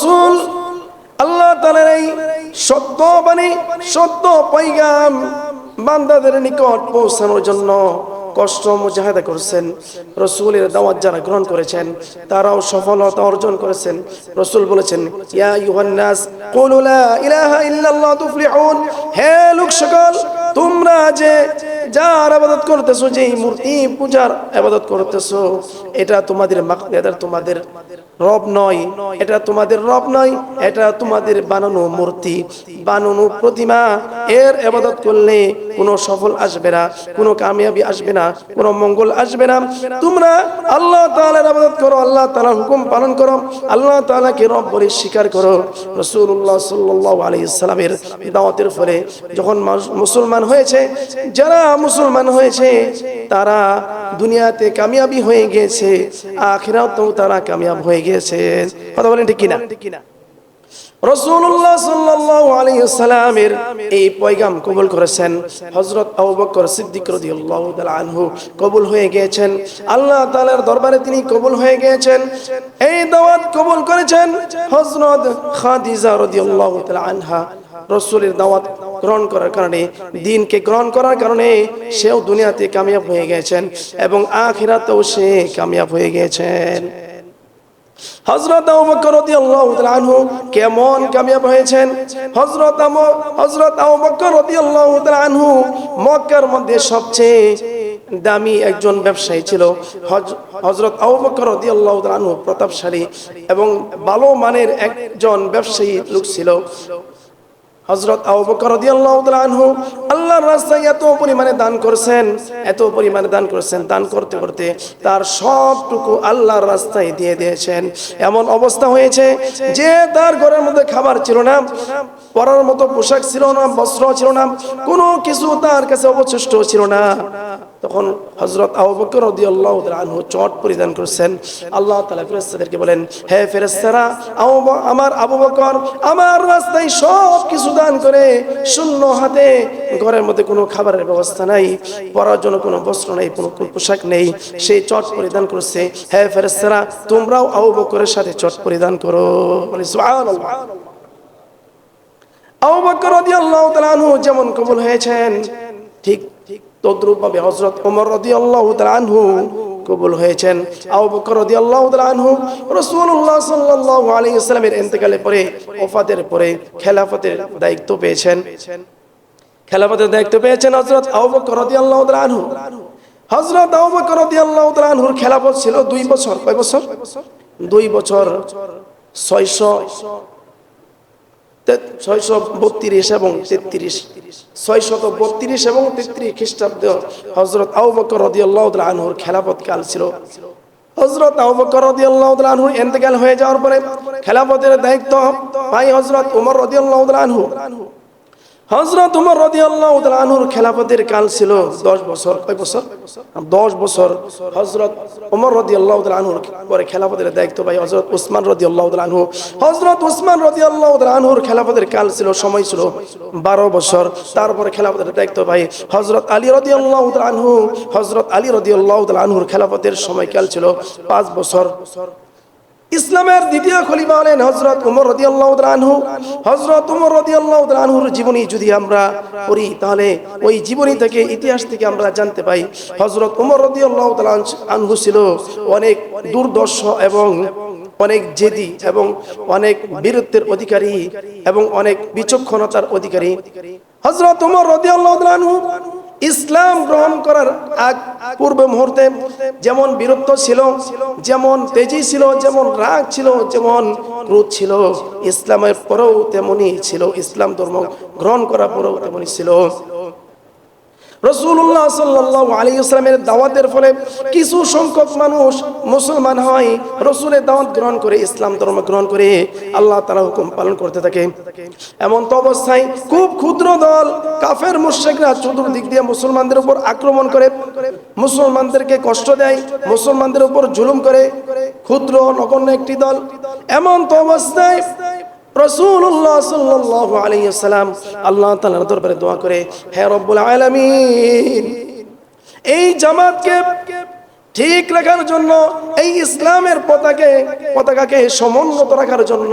রসুল, আল্লাহ তালার এই সত্য বাণী সত্য পৈগাম বান্দাদের নিকট পৌঁছানোর জন্য কষ্ট মুজাহাদা করেছেন। রসুলের দাওয়াত যারা গ্রহণ করেছেন, তারাও সফলতা অর্জন করেছেন। রসুল বলেছেন, ইয়া ইউহান্নাস কুলু লা ইলাহা ইল্লাল্লাহ তুফলিহুন, হে লোক সকল তোমরা যে যার আবাদত করতেছো যে মূর্তি পূজার আবাদত করতেছো, এটা তোমাদের এটা তোমাদের রব নয়, এটা তোমাদের রব নয়, এটা তোমাদের বানানো মূর্তি। বানানো প্রতিমা, এর আবাদত করলে কোনো সফল আসবে না, কোনো কামিয়াবি আসবে না, কোনো মঙ্গল আসবে না। তোমরা আল্লাহ তাআলার আবাদত করো, আল্লাহ তাআলার হুকুম পালন করো, আল্লাহ তাআলাকে রব বলে স্বীকার করো। রাসূলুল্লাহ সাল্লাল্লাহু আলাইহি সাল্লামের দাওয়াতের ফলে যখন মুসলমান হয়েছে, যারা মুসলমান হয়েছে, তারা দুনিয়াতে কামিয়াবি হয়ে গেছে আখিরাতেও তারা কামিয়াব হয়ে গেছে কথা বলেন ঠিক কিনা? কবুল হয়ে আল্লাহ দরবারে তিনি কবুল হয়ে এই দাওয়াত কবুল করেছেন আনহা। রসুলের দাওয়াত গ্রহণ করার কারণে, দিনকে গ্রহণ করার কারণে সেও দুনিয়াতে কামিয়াব হয়ে গেছেন এবং আখিরাতেও সে কামিয়াব হয়ে গেছেন তাআলা কেমন হয়েছেন? বকর রাদিয়াল্লাহু আনহু মক্কার মধ্যে সবচেয়ে দামি একজন ব্যবসায়ী ছিল। হজ- হযরত আবু বকর রাদিয়াল্লাহু তাআলা আনহু প্রতাপশালী এবং ভালো মানের একজন ব্যবসায়ী লোক ছিল। হজরত আনহু, আল্লাহর রাস্তায় এত পরিমাণে দান করছেন, এত পরিমাণে দান করছেন, দান করতে করতে তার সবটুকু আল্লাহর রাস্তায় দিয়ে দিয়েছেন। এমন অবস্থা হয়েছে যে তার ঘরের মধ্যে খাবার ছিল না, পরার মতো পোশাক ছিল না, বস্ত্র ছিল না, কোনো কিছু তার কাছে অবশিষ্ট ছিল না। তখন হজরত আবু বকর রাদিয়াল্লাহু তাআলা আনহু চট পরিধান করছেন। আল্লাহ তাআলা ফেরেশতাদেরকে বলেন, হে ফেরেশতারা আমার আবু বকর আমার রাস্তায় সব কিছু দান করে, শূন্য হাতে ঘরের মধ্যে কোনো খাবারের ব্যবস্থা নাই, পরার জন্য কোনো বস্ত্র নেই, কোনো পোশাক নেই। সেই চট পরিধান করছে, হে ফেরেশতারা, তোমরাও আবু বকরের সাথে চট পরিধান করো। বলে আবু বকর রাদিয়াল্লাহু তাআলা আনহু যেমন কবুল হয়েছেন, ঠিক তদ্রূপভাবে হযরত ওমর রাদিয়াল্লাহু তাআলা আনহু কবুল হয়েছেন। আবু বকর রাদিয়াল্লাহু তাআলা আনহু রাসূলুল্লাহ সাল্লাল্লাহু আলাইহি ওয়াসাল্লামের ইন্তেকালের পরে, ওফাতের পরে খেলাফতের দায়িত্ব পেয়েছেন। খেলাফতের দায়িত্ব পেয়েছেন হযরত আবু বকর রাদিয়াল্লাহু তাআলা আনহু। হযরত আবু বকর রাদিয়াল্লাহু তাআলা আনহুর খেলাফত ছিল দুই বছর। কয় বছর? দুই বছর ছয়শো ছয়শো বত্রিশ এবং তেত্রিশ। ছয়শত বত্রিশ এবং তেত্রিশ খ্রিস্টাব্দ হজরত আবু বকর কাল ছিল। হজরত আবু বকর রাদিয়াল্লাহু হয়ে যাওয়ার পরে খেলাফতের দায়িত্ব ভাই হজরত ওমর হজরত উমর রাদিয়াল্লাহু তাআলা আনহুর খেলাফতের কাল ছিল 10 বছর। কয় বছর? 10 বছর। হযরত উমর রাদিয়াল্লাহু তাআলা আনহুর পরে খেলাফতের দায়িত্ব পাই হযরত উসমান রাদিয়াল্লাহু তাআলা আনহু। হযরত উসমান রাদিয়াল্লাহু তাআলা আনহুর খেলাফতের কাল ছিল, সময় ছিল 12 বছর। তারপরে খেলাফতের দায়িত্ব পাই হযরত আলী রাদিয়াল্লাহু তাআলা আনহু। হযরত আলী রাদিয়াল্লাহু তাআলা আনহুর খেলাফতের সময়কাল ছিল 5 বছর। ইসলামের দ্বিতীয় খলিফা হলেন হজরত উমর রদিয়াল্লাহ আনহু। হজরত উমর রদিয়াল্লাহ আনহুর জীবনী যদি আমরা পড়ি, তাহলে ওই জীবনী থেকে ইতিহাস থেকে আমরা জানতে পাই হজরত উমর রদিয়াল্লাহ আনহু ছিল অনেক দুর্দর্শ এবং অনেক জেদি এবং অনেক বীরত্বের অধিকারী এবং অনেক বিচক্ষণতার অধিকারী। হজরত উমর রদিয়াল্লাহ আনহু ইসলাম গ্রহণ করার আগ পূর্বে মুহূর্তে যেমন বীরত্ব ছিল, যেমন তেজি ছিল, যেমন রাগ ছিল, যেমন ক্রোধ ছিল, ইসলামের পরেও তেমনই ছিল, ইসলাম ধর্ম গ্রহণ করার পরেও তেমনই ছিল। রসুল্লাহ সাল্লাহ আলী ইসলামের দাওয়াতের ফলে কিছু সংখ্যক মানুষ মুসলমান হয় রসুলের দাওয়াত গ্রহণ করে, ইসলাম ধর্ম গ্রহণ করে, আল্লাহ তালা হুকুম পালন করতে থাকে। এমন তো অবস্থায় খুব ক্ষুদ্র দল, কাফের মুশ্রিকরা চতুর্দিক দিয়ে মুসলমানদের উপর আক্রমণ করে, মুসলমানদেরকে কষ্ট দেয়, মুসলমানদের উপর জুলুম করে। ক্ষুদ্র নগণ্য একটি দল, এমন তো অবস্থায় আল্লাহ দরবারে দোয়া করে এই ঠিক রাখার জন্য, এই ইসলামের পতাকে, পতাকাকে সমুন্নত রাখার জন্য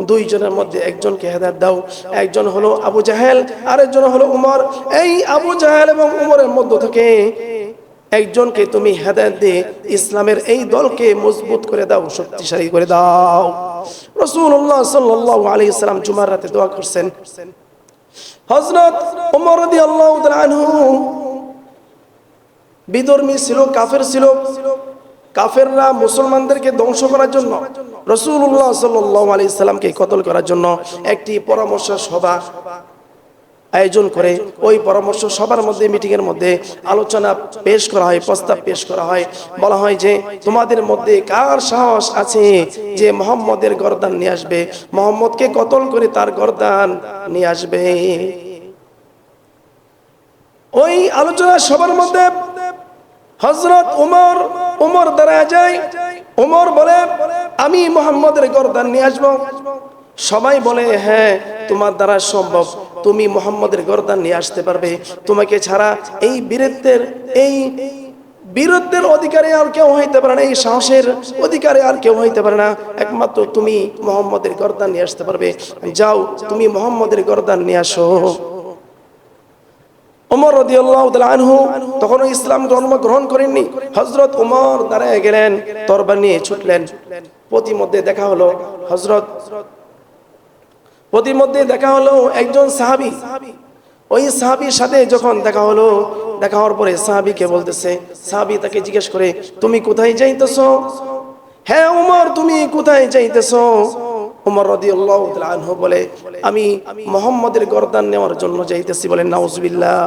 দুইজনের মধ্যে একজনকে হেদায়ত দাও। একজন হলো আবু জাহেল, আরেকজন হলো উমর। এই আবু জাহেল এবং উমরের মধ্য থেকে একজনকে তুমি হেদায়ত দিয়ে ইসলামের এই দলকে মজবুত করে দাও, শক্তিশালী করে দাও। রসুল্লাহ সাল্লাহ আলী ইসলাম জুমার রাতে দোয়া করছেন। হজরত আনহু, বিধর্মী ছিল, কাফের ছিল। কাফেররা মুসলমানদেরকে ধ্বংস করার জন্য রসুল্লাহ সাল্লাহ আলি সাল্লামকে কতল করার জন্য একটি পরামর্শ সভা আয়োজন করে ওই পরামর্শ সবার মধ্যে মিটিং এর মধ্যে আলোচনা পেশ করা হয়, প্রস্তাব পেশ করা হয়। বলা হয় যে, তোমাদের মধ্যে কার সাহস আছে যে মোহাম্মদের গরদান নিয়ে আসবে? মোহাম্মদকে কতল করে তার গরদান নিয়ে আসবে? ওই আলোচনা সবার মধ্যে হজরত উমর উমর দাঁড়ায় যায়। উমর বলে, আমি মোহাম্মদের গরদান নিয়ে আসব। সবাই বলে হ্যাঁ তোমার দ্বারা সম্ভব। তুমি মোহাম্মদের গরদান নিয়ে আসতে পারবে। তোমাকে ছাড়া এই বীরত্বের এই বীরত্বের অধিকারে আর কেউ হইতে পারে না, এই সাহসের অধিকারে আর কেউ হইতে পারে না। একমাত্র তুমি মোহাম্মদের গরদান নিয়ে আসতে পারবে। যাও, তুমি মোহাম্মদের গরদান নিয়ে আসো। ওমর রাদিয়াল্লাহু আনহু তখনও ইসলাম ধর্ম গ্রহণ করেননি। হযরত ওমর দাঁড়ায় গেলেন, তরবার নিয়ে ছুটলেন। প্রতিমধ্যে দেখা হলো, হযরত প্রতিমধ্যে দেখা হলো একজন সাহাবী। ওই সাহাবীর সাথে যখন দেখা হলো, দেখা হওয়ার পরে সাহাবীকে বলতেছে, সাহাবী তাকে জিজ্ঞেস করে, তুমি কোথায় যাইতেছো? হ্যাঁ উমর, তুমি কোথায় যাইতেছো? উমর রাদিয়াল্লাহু তাআলা আনহু বলে, আমি মোহাম্মদের গর্দান নেওয়ার জন্য যাইতেছি। বলেন নাউজুবিল্লাহ।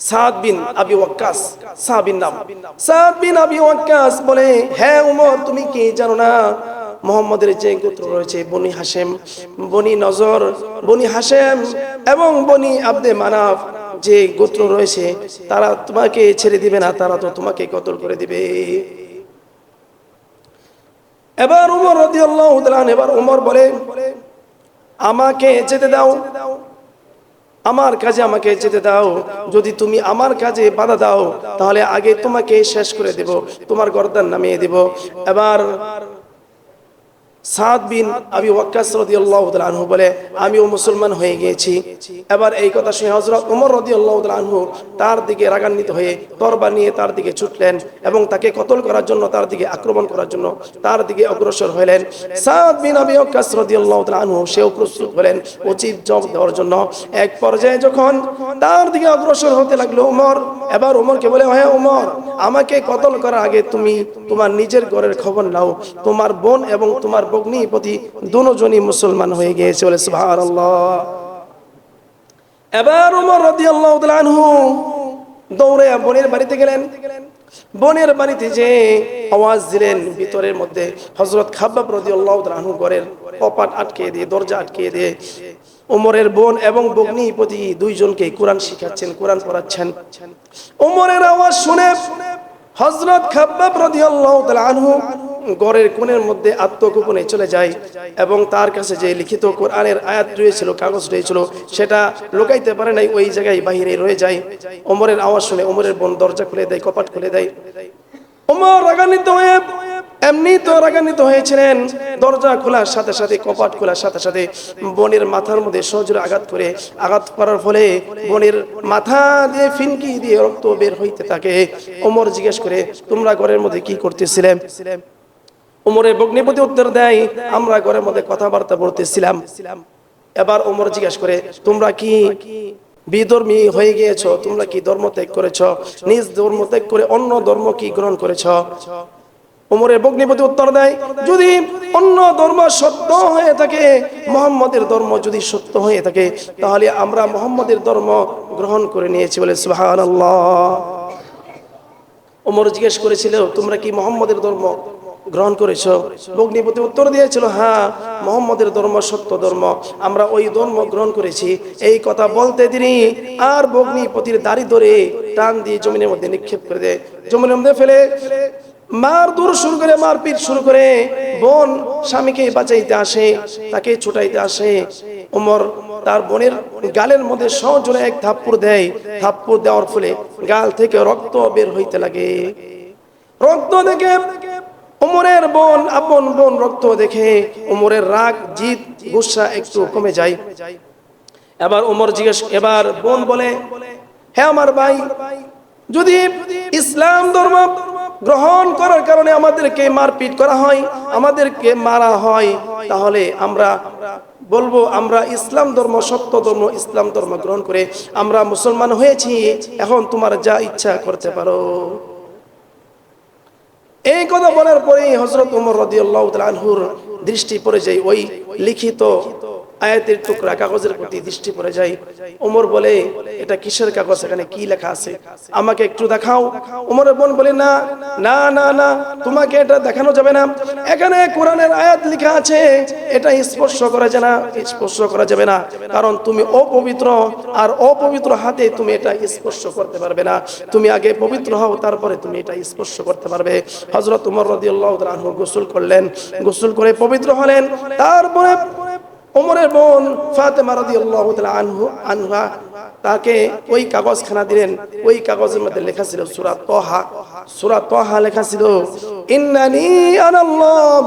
সাদ বিন আবি ওয়াক্কাস, সাহাবীর নাম। সাদ বিন আবি ওয়াক্কাস বলে হ্যাঁ উমর, তুমি কি জানো না? মোহাম্মদের যে গোত্র রয়েছে, বনি হাসেম বনি নজর, বনি হাসেম এবং বনি আব্দে মানাফ যে গোত্র রয়েছে, তারা তোমাকে ছেড়ে দিবে না, তারা তো তোমাকে কতল করে দিবে। এবার উমর এবার উমর বলে, আমাকে যেতে দাও। আমার কাজে আমাকে যেতে দাও। যদি তুমি আমার কাজে বাধা দাও, তাহলে আগে তোমাকে শেষ করে দেব, তোমার গর্দান নামিয়ে দেব। এবার সাদ বিন আবি ওয়াক্কাস রাদিয়াল্লাহু তাআলা আনহু বলে আমিও মুসলমান হয়ে গিয়েছি। এবার এই কথা শুনে হযরত ওমর রাদিয়াল্লাহু তাআলা আনহু তার দিকে রাগান্বিত হয়ে তরবারি নিয়ে তার দিকে ছুটলেন এবং তাকে কতল করার জন্য তার দিকে আক্রমণ করার জন্য তার দিকে অগ্রসর হলেন। সাদ বিন আবি ওয়াক্কাস রাদিয়াল্লাহু তাআলা আনহু সেও প্রস্তুত হলেন উচিত জবাব দেওয়ার জন্য। এক পর্যায়ে যখন তার দিকে অগ্রসর হতে লাগল ওমর এবার ওমরকে বলে হ্যাঁ ওমর আমাকে কতল করার আগে তুমি তোমার নিজের ঘরের খবর নাও। তোমার বোন এবং তোমার ভগ্নিপতি দুজনই মুসলমান হয়ে গিয়েছে, বলে সুবহানাল্লাহ। এবার ওমর রাদিয়াল্লাহু তাআলা দৌড়ে বোনের বাড়িতে গেলেন। বোনের বাড়িতে যে আওয়াজ দিলেন, ভিতরের মধ্যে হযরত খাব্বাব রাদিয়াল্লাহু তাআলা আনহু ঘরের কপাট আটকে দিয়ে, দরজা আটকে দিয়ে ওমরের বোন এবং ভগ্নিপতি দুইজনকে কোরআন শিখাচ্ছেন, কোরআন পড়াচ্ছেন। ওমরের আওয়াজ শুনে হযরত খাব্বাব রাদিয়াল্লাহু তাআলা আনহু গড়ের কোণের মধ্যে আত্মগোপনে চলে যায় এবং তার কাছে যে লিখিত কোরআনের আয়াত রয়েছিল, কাগজ রয়েছিল, সেটা লুকাইতে পারে নাই, ওই জায়গায় বাহিরে রয়ে যায়। ওমরের আওয়াজ শুনে ওমরের বোন দরজা খুলে দেয়, কপাট খুলে দেয়। ওমর রাগান্বিত হয়ে এমনি তো রাগান্বিত হয়েছিলেন। দরজা খোলার সাথে সাথে, কপাট খোলার সাথে সাথে বোনের মাথার মধ্যে সজোরে আঘাত করে, আঘাত করার ফলে বোনের মাথা দিয়ে ফিনকি দিয়ে রক্ত বের হইতে থাকে। ওমর জিজ্ঞেস করে, তোমরা ঘরের মধ্যে কি করতেছিলে? ওমরের বগ্নিপতি উত্তর দেয়, আমরা ঘরের মধ্যে কথাবার্তা বলতেছিলাম। এবার ওমর জিজ্ঞেস করে, তোমরা কি বিধর্মী হয়ে গিয়েছো? তোমরা কি ধর্ম ত্যাগ করেছ? নিজ ধর্ম ত্যাগ করে অন্য ধর্ম কি গ্রহণ করেছ? ওমরের বগ্নিপতি উত্তর দেয়, যদি অন্য ধর্ম সত্য হয়ে থাকে, মোহাম্মদের ধর্ম যদি সত্য হয়ে থাকে, তাহলে আমরা মোহাম্মদের ধর্ম গ্রহণ করে নিয়েছি বলে সুবহানাল্লাহ। ওমর জিজ্ঞেস করেছিল, তোমরা কি মোহাম্মদের ধর্ম গ্রহণ করেছ? বগ্নিপতি উত্তর দিয়েছিল হ্যাঁ মোহাম্মদের ধর্ম সত্য ধর্ম। আমরা ওই ধর্ম গ্রহণ করেছি। এই কথা বলতে তিনি আর বগ্নিপতির দাড়ি ধরে টান দিয়ে জমিনের মধ্যে নিক্ষেপ করে দেয়। জমিনের মধ্যে ফেলে মার দূর শুরু করে, মারপিট শুরু করে বোন স্বামীকে বাঁচাইতে আসে, তাকে ছুটাইতে আসে। ওমর তার বোনের গালের মধ্যে সজোরে এক থাপ্পড় দেয়। থাপ্পড় দেওয়ার ফলে গাল থেকে রক্ত বের হইতে লাগে। রক্ত দেখে ওমরের বোন, আপন বোন রক্ত দেখে ওমরের রাগ জিত গুসা একটু কমে যায়। এবার ওমর জিজ্ঞেস, এবার বোন বলে হ্যাঁ আমার ভাই, যদি ইসলাম ধর্ম গ্রহণ করার কারণে আমাদেরকে মারপিট করা হয়, আমাদেরকে মারা হয়, তাহলে আমরা বলব, আমরা ইসলাম ধর্ম, সত্য ধর্ম, ইসলাম ধর্ম গ্রহণ করে আমরা মুসলমান হয়েছি, এখন তোমার যা ইচ্ছা করতে পারো। কথা বলার পরে হজরত উমর রদিউল্লাহ তাআলা আনহুর দৃষ্টি পড়ে যায় ওই লিখিত আয়াতের টুকরা কাগজের প্রতি দৃষ্টি পড়ে যায়। ওমর বলে, এটা কিসের কাগজ? এখানে কি লেখা আছে? আমাকে একটু দেখাও। ওমরের বোন বলে, না না না না, তোমাকে এটা দেখানো যাবে না। এখানে কোরআনের আয়াত লেখা আছে। এটা স্পর্শ করা যায় না, স্পর্শ করা যাবে না। কারণ তুমি অপবিত্র, আর অপবিত্র হাতে তুমি এটা স্পর্শ করতে পারবে না। তুমি আগে পবিত্র হও, তারপরে তুমি এটা স্পর্শ করতে পারবে। হজরত উমর রাদিয়াল্লাহু তাআলা গোসল করলেন। গোসল করে পবিত্র হলেন। তারপরে ওমরের বোন ফাতেমা রাদিয়াল্লাহু তাআলা আনহু, আনহা, তাকে ওই কাগজখানা দিলেন। ওই কাগজের মধ্যে লেখা ছিল সূরা তহা। সূরা তহা লেখা ছিল, ইন্নানি আনাল্লাহ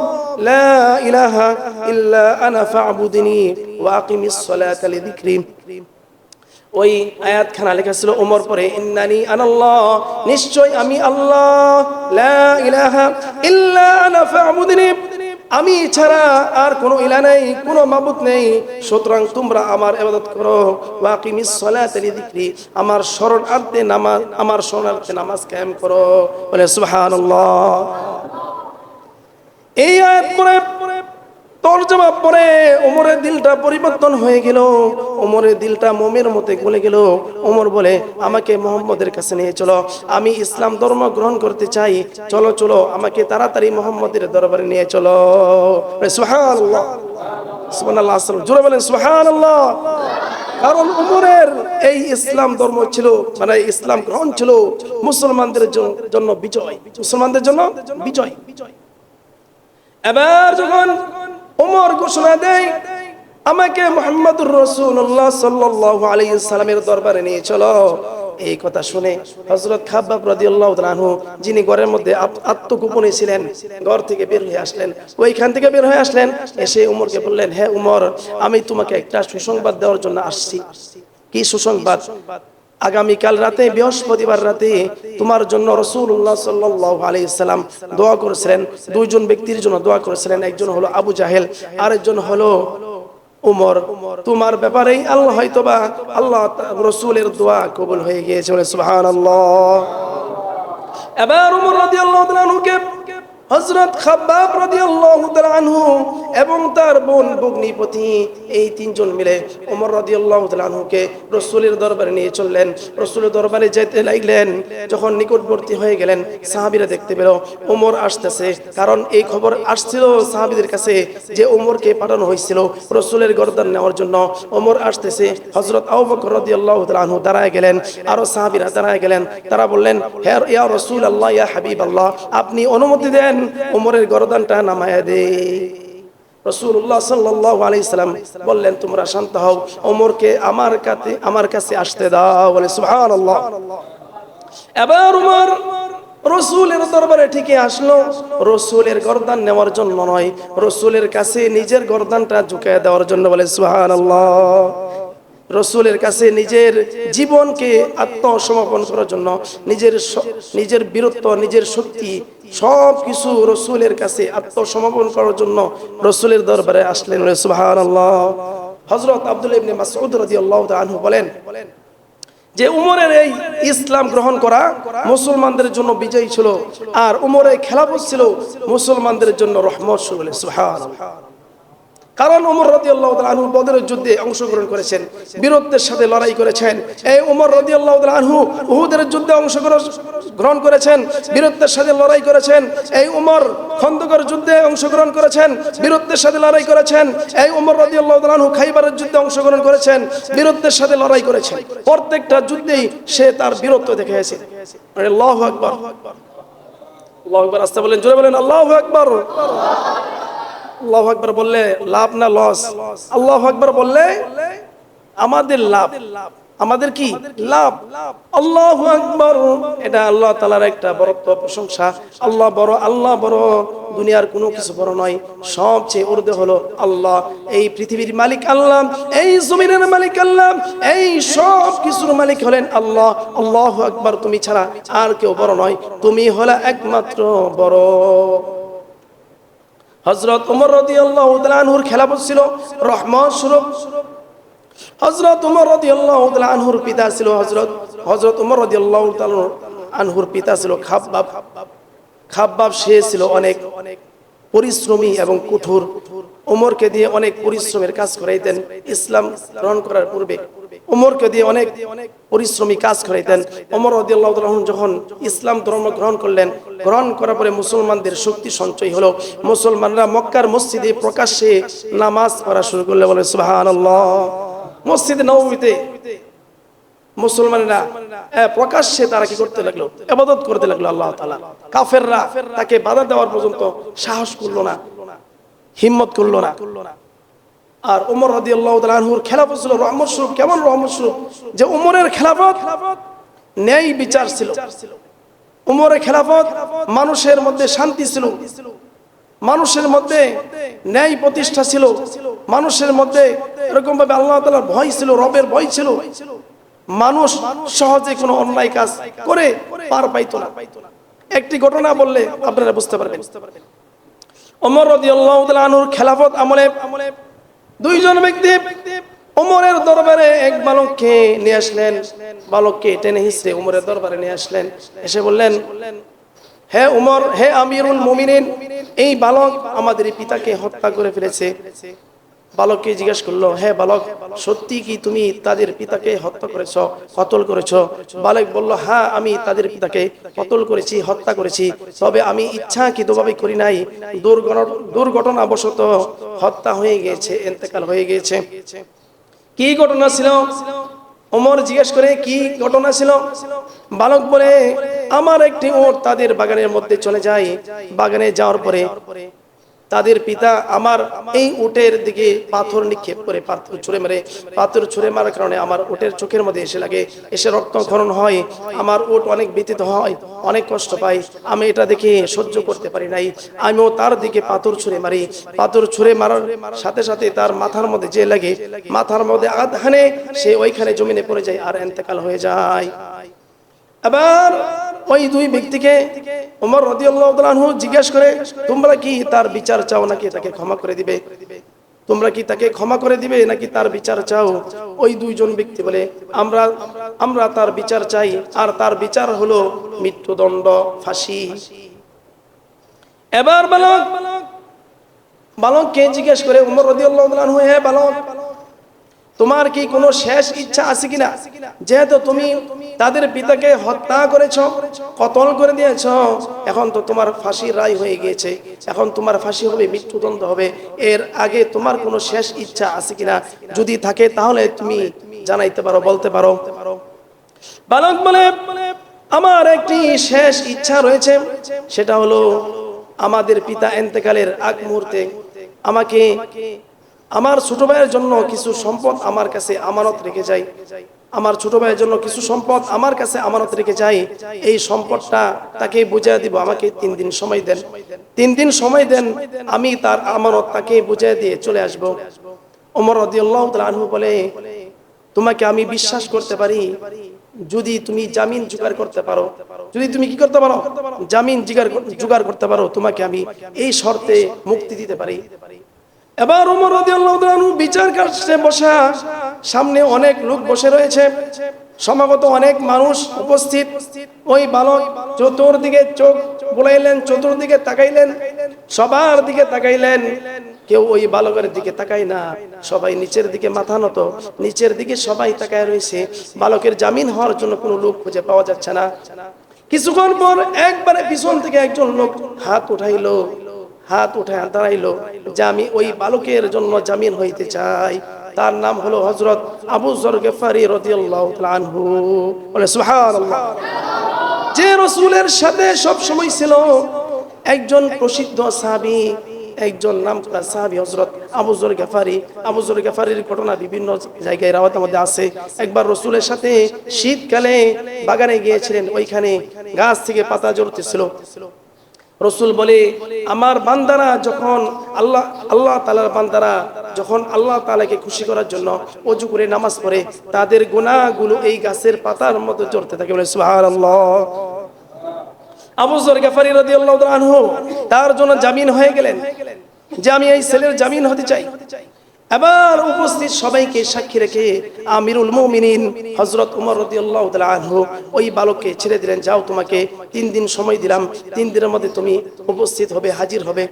লা ইলাহা ইল্লা আনা ফা'বুদনি ওয়া আকিমিস সালাতা লিযিকরি ওই আয়াতখানা লেখা ছিল ওমর পরে, ইন্নানি আনাল্লাহ নিশ্চয় আমি আল্লাহ, লা ইলাহা ইল্লা আনা ফা'বুদনি। আমি ছাড়া আর কোনো ইলা নেই, কোনো মাবুত নেই। সুতরাং তোমরা আমার এবাদত করো। ওয়াকিমিস সালাতা লিযিকরি আমার নামাজ, আমার শরণার্থে নামাজ কায়েম করো। বলে সুবহানাল্লাহ। এই আয়াত তর্জমা পরে ওমরের দিলটা পরিবর্তন হয়ে গেল। ওমরের দিলটা মোমের মতে গলে গেল। ওমর বলে, আমাকে মোহাম্মদের কাছে নিয়ে চলো। আমি ইসলাম ধর্ম গ্রহণ করতে চাই। চলো চলো, আমাকে তাড়াতাড়ি মোহাম্মদের দরবারে নিয়ে চলো। সুবহানাল্লাহ। সুবহানাল্লাহ আসসালাম জোরে কারণ উমরের এই ইসলাম ধর্ম ছিল মানে ইসলাম গ্রহণ ছিল মুসলমানদের জন্য বিজয়। মুসলমানদের জন্য বিজয়। এবার যখন উমর ঘোষণা দেয়, আমাকে মোহাম্মদুর রসুল্লাহ সাল্লাহ আলাইসালামের দরবারে নিয়ে চলো। এই কথা শুনে হজরত যিনি ঘরের মধ্যে আত্মগোপনে ছিলেন, ঘর থেকে বের হয়ে আসলেন। ওইখান থেকে বের হয়ে আসলেন, এসে উমরকে বললেন হ্যাঁ উমর আমি তোমাকে একটা সুসংবাদ দেওয়ার জন্য আসছি। কি সুসংবাদ? আগামীকাল রাতে, বৃহস্পতিবার রাতে তোমার জন্য রসুল্লাহ সাল্লাহ আলাইসাল্লাম দোয়া করেছিলেন। দুইজন ব্যক্তির জন্য দোয়া করেছিলেন। একজন হলো আবু জাহেল, আরেকজন হলো উমর। তোমার ব্যাপারেই আল্লাহ হয়তোবা আল্লাহ রসুলের দোয়া কবুল হয়ে গিয়েছে বলে সুবহানাল্লাহ। এবার উমর রাদিয়াল্লাহু তাআলা হযরত খাব্বাব রাদিয়াল্লাহু তাআলা আনহু এবং তার বোন ভগ্নিপতি, এই তিনজন মিলে ওমর রাদিয়াল্লাহু তাআলা আনহুকে রাসূলের দরবারে নিয়ে চললেন। রাসূলের দরবারে যেতে লাগলেন, যখন নিকটবর্তী হয়ে গেলেন, সাহাবীরা দেখতে পেল, ওমর আসতেছে। কারণ এই খবর আসছিল সাহাবীদের কাছে যে ওমরকে পাঠানো হয়েছিল রাসূলের গর্দান নেওয়ার জন্য। ওমর আসতেছে, হযরত আবু বকর রাদিয়াল্লাহু তাআলা আনহু দাঁড়ায় গেলেন, আরও সাহাবীরা দাঁড়ায় গেলেন। তারা বললেন হে ইয়া রাসূলুল্লাহ, ইয়া হাবিবাল্লাহ, আপনি অনুমতি দেন ওমরের গর্দানটা নামায়া দে। রসুল্লাহ সাল্লাহ আলাইসালাম বললেন, তোমরা শান্ত হও আমার কাছে আমার কাছে আসতে দাও। বলে সুহান রসুলের দরবারে ঠিকই আসলো। রসুলের গরদান নেওয়ার জন্য নয়, রসুলের কাছে নিজের গরদানটা ঝুঁকিয়ে দেওয়ার জন্য বলে সুহান রসুলের কাছে নিজের জীবনকে আত্মসমর্পণ করার জন্য, নিজের নিজের বীরত্ব, নিজের শক্তি সব কিছু রসুলের কাছে আত্মসমর্পণ করার জন্য রসুলের দরবারে আসলেন হজরত আব্দুল ইবনে মাসউদ রাদিয়াল্লাহু তাআলা বলেন, যে উমরের এই ইসলাম গ্রহণ করা মুসলমানদের জন্য বিজয়ী ছিল, আর উমরের খেলাফত ছিল মুসলমানদের জন্য রহমত সুবহানাল্লাহ। কারণ উমর রাদিয়াল্লাহু তাআলা আনহু বদরের যুদ্ধে অংশগ্রহণ করেছেন, বীরত্বের সাথে লড়াই করেছেন। এই উমর রদি তাআলা আনহু উহুদের যুদ্ধে অংশগ্রহণ গ্রহণ করেছেন, বীরত্বের সাথে লড়াই করেছেন। এই উমর খন্দকের যুদ্ধে অংশগ্রহণ করেছেন, বীরত্বের সাথে লড়াই করেছেন। এই উমর রদি তাআলা আনহু খাইবারের যুদ্ধে অংশগ্রহণ করেছেন, বীরত্বের সাথে লড়াই করেছেন। প্রত্যেকটা যুদ্ধেই সে তার বীরত্ব দেখিয়েছে আল্লাহু আকবর। আল্লাহু আকবার, আস্তে বলেন, জোরে বলেন, আল্লাহু আকবার। আল্লাহ আকবর বললে লাভ না লস? আল্লাহ আকবর বললে আমাদের লাভ। আমাদের কি? লাভ। আল্লাহু আকবার। এটা আল্লাহ তাআলার একটা বড়ত্ব প্রশংসা। আল্লাহ বড় আল্লাহ বড়। দুনিয়ার কোনো কিছু বড় নয়। সবচেয়ে উর্দে হলো আল্লাহ। এই পৃথিবীর মালিক আল্লাহ, এই জমিনের মালিক আল্লাহ, এই সব কিছুর মালিক হলেন আল্লাহ। আল্লাহু আকবর, তুমি ছাড়া আর কেউ বড় নয়। তুমি হলে একমাত্র বড়। হজরত উমর রাদিয়াল্লাহু তাআলা আনহুর খেলাফত ছিল রহমান স্বরূপ। হজরত উমর রাদিয়াল্লাহু তাআলা আনহুর পিতা ছিল হজরত হজরত উমর রাদিয়াল্লাহু তাআলা আনহুর পিতা ছিল খাব্বাব। খাব্বাব সে ছিল অনেক পরিশ্রমী এবং কঠোর। উমরকে দিয়ে অনেক পরিশ্রমের কাজ করাইতেন। ইসলাম গ্রহণ করার পূর্বে উমরকে দিয়ে অনেক পরিশ্রমী কাজ করাইতেন। ওমর রাদিয়াল্লাহু আনহু যখন ইসলাম ধর্ম গ্রহণ করলেন, গ্রহণ করার পরে মুসলমানদের শক্তি সঞ্চয় হলো। মুসলমানরা মক্কার মসজিদে প্রকাশ্যে নামাজ পড়া শুরু করলে বলে, সুবহানাল্লাহ। মসজিদে নবমীতে মুসলমানেরা প্রকাশ্যে তারা কি করতে লাগল? আবাদত করতে লাগল আল্লাহ তাআলা। কাফেররা তাকে বাধা দেওয়ার পর্যন্ত সাহস করল না, হিম্মত করল না। আর উমর তাআলা আনহুর খেলাফত ছিল রহমত স্বরূপ। কেমন রহমত স্বরূপ? যে উমরের খেলাফত ন্যায় বিচার ছিল। উমরের খেলাফত মানুষের মধ্যে শান্তি ছিল। মানুষের মধ্যে ন্যায় প্রতিষ্ঠা ছিল। মানুষের মধ্যে এরকম ভাবে আল্লাহ তাআলার ভয় ছিল, রবের ভয় ছিল। মানুষ সহজে কোনো অন্যায় কাজ করে পার পাইতো না। একটি ঘটনা বললে আপনারা বুঝতে পারবেন। ওমর রাদিয়াল্লাহু তাআলা আনহুর খেলাফত আমলে দুইজন ব্যক্তি ওমরের দরবারে এক বালককে নিয়ে আসলেন। বালককে টেনে হিসড়ে ওমরের দরবারে নিয়ে আসলেন। এসে বললেন, হে উমর, হে আমিরুল মুমিনিন, এই বালক আমাদের পিতাকে হত্যা করে ফেলেছে। বালককে জিজ্ঞেস করল, হে বালক, সত্যি কি তুমি তাদের পিতাকে হত্যা করেছ, কতল করেছ? বালক বলল হ্যাঁ আমি তাদের পিতাকে কতল করেছি, হত্যা করেছি, তবে আমি ইচ্ছাকৃতভাবে করি নাই। দুর্ঘটনা দুর্ঘটনাবশত হত্যা হয়ে গিয়েছে এতেকাল হয়ে গিয়েছে কি ঘটনা ছিল? ওমর জিজ্ঞেস করে, কি ঘটনা ছিল? বালক বলে, আমার একটি ওর তাদের বাগানের মধ্যে চলে যায়। বাগানে যাওয়ার পরে তাদের পিতা আমার এই উটের দিকে পাথর নিক্ষেপ করে পাথর ছুঁড়ে মেরে। পাথর ছুঁড়ে মারার কারণে আমার উটের চোখের মধ্যে এসে লাগে। এসে রক্তক্ষরণ হয়। আমার উট অনেক ব্যতীত হয়, অনেক কষ্ট পাই আমি এটা দেখে সহ্য করতে পারি নাই। আমিও তার দিকে পাথর ছুঁড়ে মারি। পাথর ছুঁড়ে মারার সাথে সাথে তার মাথার মধ্যে যে লাগে, মাথার মধ্যে আধ হানে সে ওইখানে জমিনে পড়ে যায় আর এন্তেকাল হয়ে যায়। এবার ওই দুই ব্যক্তিকে ওমর রাদিয়াল্লাহু তাআলা জিজ্ঞাসা করে, তোমরা কি তার বিচার চাও নাকি তাকে ক্ষমা করে দিবে? তোমরা কি তাকে ক্ষমা করে দিবে নাকি তার বিচার চাও? ওই দুইজন ব্যক্তি বলে, আমরা আমরা তার বিচার চাই, আর তার বিচার হলো মৃত্যুদণ্ড, ফাঁসি। এবার বালক বালককে জিজ্ঞেস করে, উমর রাদিয়াল্লাহু তাআলা আনহু, হে বালক তোমার কি কোনো শেষ ইচ্ছা আছে কিনা? যেহেতু তুমি তাদের পিতাকে হত্যা করেছ, কতল করে দিয়েছ, এখন তো তোমার ফাঁসির রায় হয়ে গিয়েছে। এখন তোমার ফাঁসি হবে, মৃত্যুদণ্ড হবে। এর আগে তোমার কোনো শেষ ইচ্ছা আছে কিনা? যদি থাকে, তাহলে তুমি জানাইতে পারো, বলতে পারো। বালক বলে, আমার একটি শেষ ইচ্ছা রয়েছে। সেটা হলো, আমাদের পিতা এন্তেকালের আগ মুহূর্তে আমাকে আমার ছোট ভাইয়ের জন্য কিছু সম্পদ আমার কাছে আমানত রেখে যাই। আমার ছোট ভাইয়ের জন্য কিছু সম্পদ আমার কাছে আমানত রেখে যাই। এই সম্পদটা তাকে বুঝাই দিব, আমাকে তিন দিন সময় দেন। তিন দিন সময় দেন, আমি তার আমানত তাকে বুঝাই দিয়ে চলে আসব। ওমর রাদিয়াল্লাহু আনহু বলে, তোমাকে আমি বিশ্বাস করতে পারি, যদি তুমি জামিন জোগাড় করতে পারো। যদি তুমি কি করতে পারো? জামিন জোগাড় করতে পারো। তোমাকে আমি এই শর্তে মুক্তি দিতে পারি। এবার উমর রাদিয়াল্লাহু বিচার কাছে বসা সামনে অনেক লোক বসে রয়েছে। সমাগত অনেক মানুষ উপস্থিত। ওই বালক চতুর্দিকে চোখ বুলাইলেন, চতুর্দিকে তাকাইলেন, সবার দিকে তাকাইলেন। কেউ ওই বালকের দিকে তাকায় না, সবাই নিচের দিকে মাথা নত। নিচের দিকে সবাই তাকায় রয়েছে। বালকের জামিন হওয়ার জন্য কোনো লোক খুঁজে পাওয়া যাচ্ছে না। কিছুক্ষণ পর একবারে পিছন থেকে একজন লোক হাত উঠাইলো। হাত উঠে দাঁড়াইলো, যে আমি ওই বালকের জন্য জামিন হইতে চাই। তার নাম হলো হজরত আবু জর গেফারি রাদিয়াল্লাহু বলে যে রসুলের সাথে সব সময় ছিল একজন প্রসিদ্ধ সাহাবী, একজন নাম সাহাবি হজরত আবুজর গাফারি। আবুজর গাফারির ঘটনা বিভিন্ন জায়গায় রাওয়াতের মধ্যে আছে। একবার রসুলের সাথে শীতকালে বাগানে গিয়েছিলেন, ওইখানে গাছ থেকে পাতা জড়তেছিল রসুল বলে, আমার বান্দারা যখন আল্লাহ আল্লাহ তালার বান্দারা যখন আল্লাহ তালাকে খুশি করার জন্য অজু করে নামাজ পড়ে, তাদের গুণাগুলো এই গাছের পাতার মতো চড়তে থাকে বলে সুহার আল্লাহ আবুজর গাফারি রদি আল্লাহ তার জন্য জামিন হয়ে গেলেন। যে আমি এই ছেলের জামিন হতে চাই। এবার উপস্থিত সবাইকে সাক্ষী রেখে আমিরুল মুমিনিন হজরত উমর রাদিয়াল্লাহু আনহু ওই বালককে ছেড়ে দিলেন, যাও তোমাকে তিন দিন সময় দিলাম, তিন দিনের মধ্যে তুমি উপস্থিত হবে, হাজির হবে।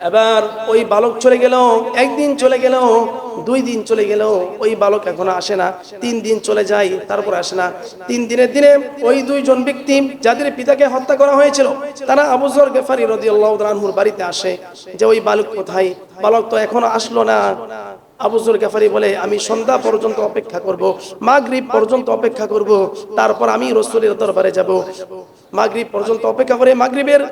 এবার ওই বালক চলে গেল, একদিন চলে গেল, দুই দিন চলে গেল, ওই বালক এখন আসে না। তিন দিন চলে যায়, তারপর আসে না। তিন দিনের দিনে ওই দুইজন ব্যক্তি যাদের পিতাকে হত্যা করা হয়েছিল, তারা আবুজর গেফারি রদিয়াল্লাহু আনহুর বাড়িতে আসে যে, ওই বালক কোথায়? বালক তো এখনও আসলো না। আবুজুর গাফারি বলে, আমি সন্ধ্যা পর্যন্ত অপেক্ষা করব, মাগরিব পর্যন্ত অপেক্ষা করব, তারপর আমি রসুলের দরবারে যাব। মাগরিব পর্যন্ত অপেক্ষা করে মাগরিবের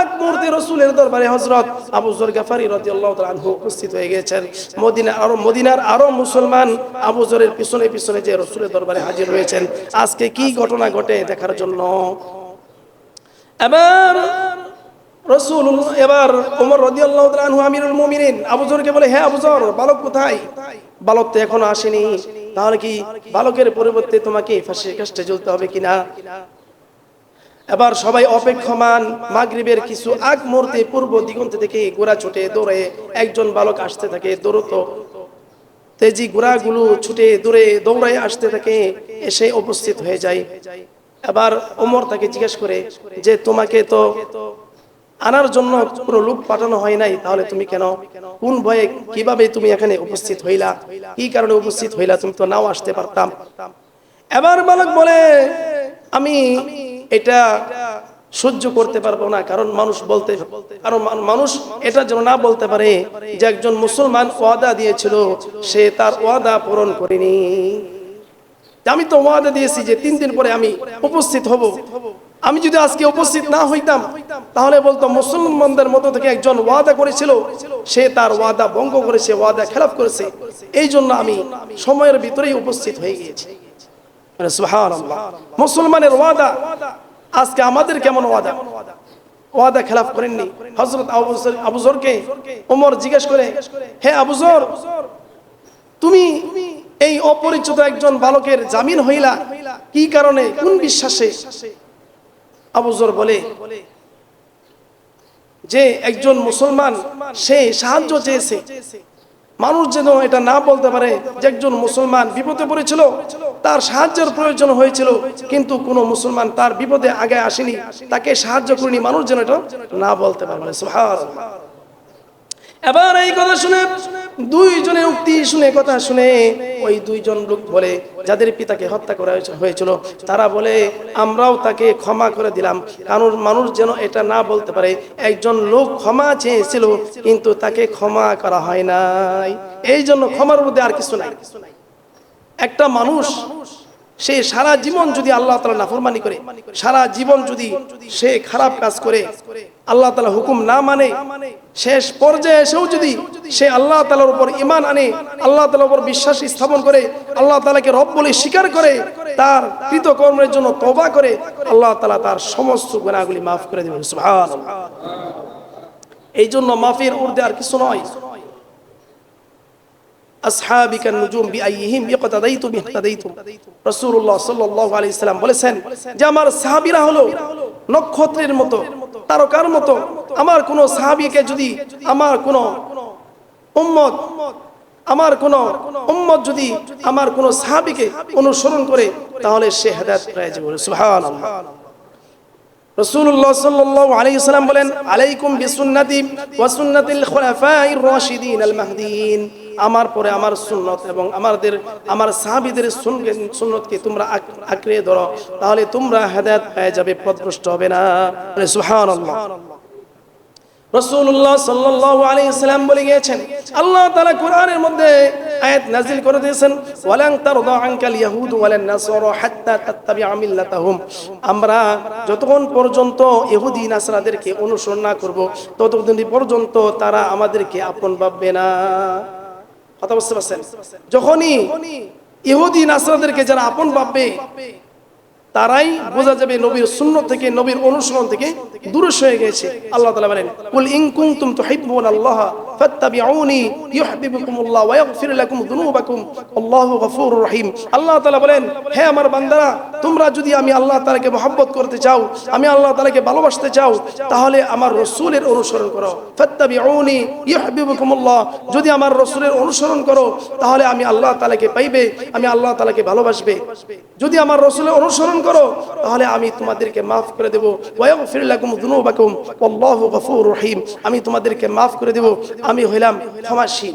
এক মুহূর্তে রসুলের দরবারে হজরত আবুজুর গাফারি রাদিয়াল্লাহু তাআলা আনহু উপস্থিত হয়ে গেছেন মদিনা আরও মদিনার আরও মুসলমান আবুজরের পিছনে পিছনে যে রসুলের দরবারে হাজির হয়েছেন। আজকে কি ঘটনা ঘটে দেখার জন্য? এবার রসুল এবার ওমর রাদিয়াল্লাহু আমিরুল মুমিনিন আবুজরকে বলে হ্যাঁ আবুজর বালক কোথায়? বালক তো এখনও আসেনি। তাহলে কি বালকের পরিবর্তে তোমাকে ফাঁসির কাষ্টে জ্বলতে হবে কিনা? এবার সবাই অপেক্ষমান, মাগরিবের কিছু আগ মুহূর্তে পূর্ব দিগন্ত থেকে গোড়া ছুটে দৌড়ে একজন বালক আসতে থাকে দৌড়ত তেজি গোড়াগুলো ছুটে দূরে দৌড়ায় আসতে থাকে, এসে উপস্থিত হয়ে যায়। এবার ওমর তাকে জিজ্ঞেস করে যে, তোমাকে তো আনার জন্য কোনো লোক পাঠানো হয় নাই, তাহলে তুমি কেন? কোন ভয়ে কীভাবে তুমি এখানে উপস্থিত হইলা? কি কারণে উপস্থিত হইলা? তুমি তো নাও আসতে পারতাম। এবার বালক বলে, আমি এটা সহ্য করতে পারব না, কারণ মানুষ বলতে, কারণ মানুষ এটা যেন না বলতে পারে যে একজন মুসলমান ওয়াদা দিয়েছিল, সে তার ওয়াদা পূরণ করেনি। আমি তো ওয়াদা দিয়েছি যে তিন দিন পরে আমি উপস্থিত হব। আমি যদি আজকে উপস্থিত না হইতাম, তাহলে বলতো মুসলমানদের মধ্য থেকে একজন ওয়াদা করেছিল, সে তার ওয়াদা ভঙ্গ করেছে, ওয়াদা খেলাপ করেছে। এই জন্য আমি সময়ের ভিতরেই উপস্থিত হয়ে গিয়েছি। মানে মুসলমানের ওয়াদা, আজকে আমাদের কেমন ওয়াদা? ওয়াদা খেলাফ করেননি। হজরত আবুজরকে ওমর জিজ্ঞেস করে, হে আবুজর তুমি এই অপরিচিত একজন বালকের জামিন হইলা, কি কারণে, কোন বিশ্বাসে আবুজর বলে, যে একজন মুসলমান, সে সাহায্য চেয়েছে মানুষ যেন এটা না বলতে পারে যে একজন মুসলমান বিপদে পড়েছিল, তার সাহায্যের প্রয়োজন হয়েছিল, কিন্তু কোন মুসলমান তার বিপদে আগে আসেনি তাকে সাহায্য করেনি, মানুষ যেন এটা না বলতে পারে। এবার এই কথা শুনে দুইজনের উক্তি শুনে, কথা শুনে ওই দুইজন লোক বলে, যাদের পিতাকে হত্যা করা হয়েছে- হয়েছিল, তারা বলে, আমরাও তাকে ক্ষমা করে দিলাম। কারণ মানুষ যেন এটা না বলতে পারে, একজন লোক ক্ষমা চেয়েছিল, কিন্তু তাকে ক্ষমা করা হয় নাই। এই জন্য ক্ষমার মধ্যে আর কিছু নাই। একটা মানুষ সে সারা জীবন যদি আল্লাহ তালা নাফরমানি করে, সারা জীবন যদি সে খারাপ কাজ করে, আল্লাহ তালা হুকুম না মানে শেষ পর্যায়ে এসেও যদি সে আল্লাহ তালার উপর ইমান আনে, আল্লাহ তালার উপর বিশ্বাস স্থাপন করে, আল্লাহ তালাকে রব বলে স্বীকার করে, তার কৃতকর্মের জন্য তবা করে, আল্লাহ তালা তার সমস্ত গুণাগুলি মাফ করে দেবেন। এই জন্য মাফের ঊর্ধ্বে আর কিছু নয়। আমার কোন যদি আমার কোন সাহাবীকে অনুসরণ করে, তাহলে সে হেদায়েত আলাইহি সাল্লাম বলেন, আলাইকুম বিসুন্নতি ওয়া সুন্নাতিল খুলাফাইর রাশিদিন আল আমার পরে আমার সুন্নত এবং আমাদের, আমার সাহাবীদের সুন- সুন্নতকে তোমরা আঁক- আঁকড়ে ধরো, তাহলে তোমরা হেদায়েত পেয়ে যাবে, পথভ্রষ্ট হবে না। মিল্লাতাহুম। আমরা যতক্ষণ পর্যন্ত ইহুদি নাসরাদেরকে অনুসরণ না করব, ততদিন পর্যন্ত তারা আমাদেরকে আপন ভাববে না। কথা বুঝতে পারছেন? যখনই ইহুদি, নাসরাদেরকে যারা আপন ভাববে, তারাই বোঝা যাবে নবীর শূন্য থেকে, নবীর অনুসরণ থেকে দূরে হয়ে গেছে আল্লাহ তালা বলেন, কুল ইং কুম তুম তো হিব আল্লাহ ফাত্তাবিউনি ইউহিব্বুকুমুল্লাহ ওয়া ইয়াগফির লাকুম যুনুবাকুম। আল্লাহু গফুরুর রহিম। আল্লাহ তাআলা বলেন, হে আমার বান্দারা, তোমরা যদি আমি আল্লাহ তাআলাকে মহব্বত করতে চাও, আমি আল্লাহ তাআলাকে ভালোবাসতে চাও, তাহলে আমার রাসূলের অনুসরণ করো। ফাত্তাবিউনি ইউহিব্বুকুমুল্লাহ যদি আমার রাসূলের অনুসরণ করো, তাহলে আমি আল্লাহ তাআলাকে পাইবে, আমি আল্লাহ তাআলাকে ভালোবাসবে। যদি আমার রাসূলের অনুসরণ করো, তাহলে আমি তোমাদেরকে মাফ করে দেব। ওয়াগফির লাকুম যুনুবাকুম। আল্লাহু গফুরুর রহিম। আমি তোমাদেরকে মাফ করে দেব। আমি হইলাম ক্ষমাসীন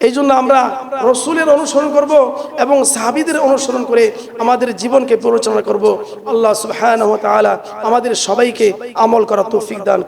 এই জন্য আমরা রসুলের অনুসরণ করব এবং সাহাবিদের অনুসরণ করে আমাদের জীবনকে পরিচালনা করব আল্লাহ ওয়া আমাদের সবাইকে আমল করা তৌফিক দান।